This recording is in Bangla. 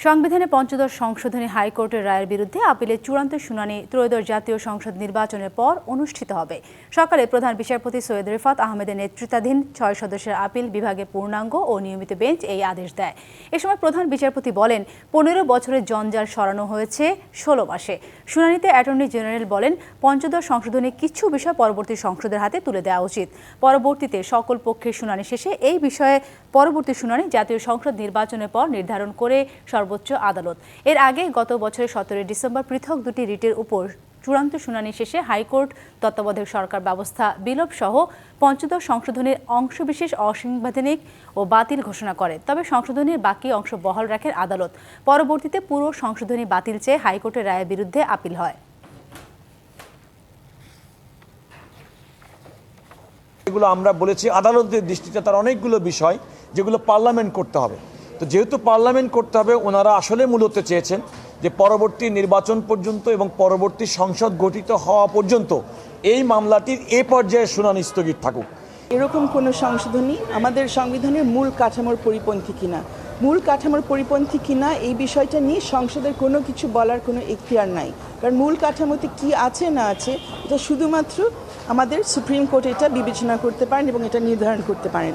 সংবিধানে পঞ্চদশ সংশোধনী হাইকোর্টের রায়ের বিরুদ্ধে আপিলের চূড়ান্ত শুনানি ত্রয়োদশ জাতীয় সংসদ নির্বাচনের পর অনুষ্ঠিত হবে। সকালে প্রধান বিচারপতি সৈয়দ রেফাত আহমেদের নেতৃত্বাধীন ছয় সদস্যের আপিল বিভাগে পূর্ণাঙ্গ ও নিয়মিত বেঞ্চ এই আদেশ দেয়। এ সময় প্রধান বিচারপতি বলেন, পনেরো বছরের জঞ্জাল সরানো হয়েছে ষোলো মাসে। শুনানিতে অ্যাটর্নি জেনারেল বলেন, পঞ্চদশ সংশোধনী কিছু বিষয় পরবর্তী সংসদের হাতে তুলে দেওয়া উচিত। পরবর্তীতে সকল পক্ষের শুনানি শেষে এই বিষয়ে পরবর্তী শুনানি জাতীয় সংসদ নির্বাচনের পর নির্ধারণ করে সর্বোচ্চ আদালত। এর আগে গত বছরের সতেরোই ডিসেম্বর পৃথক দুটি রিটের উপর চূড়ান্ত শুনানি শেষে হাইকোর্ট, তত্ত্বাবধায়ক সরকার ব্যবস্থা, বিলোপ সহ পঞ্চদশ সংশোধনীর অংশবিশেষ অসাংবিধানিক ও বাতিল ঘোষণা করে। তবে সংশোধনীর বাকি অংশ বহাল রাখেন আদালত। পরবর্তীতে পুরো সংশোধনী বাতিল চেয়ে হাইকোর্টের রায়ের বিরুদ্ধে আপিল হয়। এগুলো আমরা বলেছি, আদালতের দৃষ্টিতে তার অনেকগুলো বিষয় যেগুলো পার্লামেন্ট করতে হবে। তো যেহেতু পার্লামেন্ট করতে হবে, ওনারা আসলে মূলত চেয়েছেন যে পরবর্তী নির্বাচন পর্যন্ত এবং পরবর্তী সংসদ গঠিত হওয়া পর্যন্ত এই মামলাটির এ পর্যায়ে শুনানি স্থগিত থাকুক। এরকম কোনো সংশোধনী আমাদের সংবিধানের মূল কাঠামোর পরিপন্থী কিনা? মূল কাঠামোর পরিপন্থী কিনা এই বিষয়টা নিয়ে সংসদের কোনো কিছু বলার কোনো এখতিয়ার নাই। কারণ মূল কাঠামোতে কি আছে না আছে, এটা শুধুমাত্র আমাদের সুপ্রিম কোর্ট এটা বিবেচনা করতে পারেন এবং এটা নির্ধারণ করতে পারেন।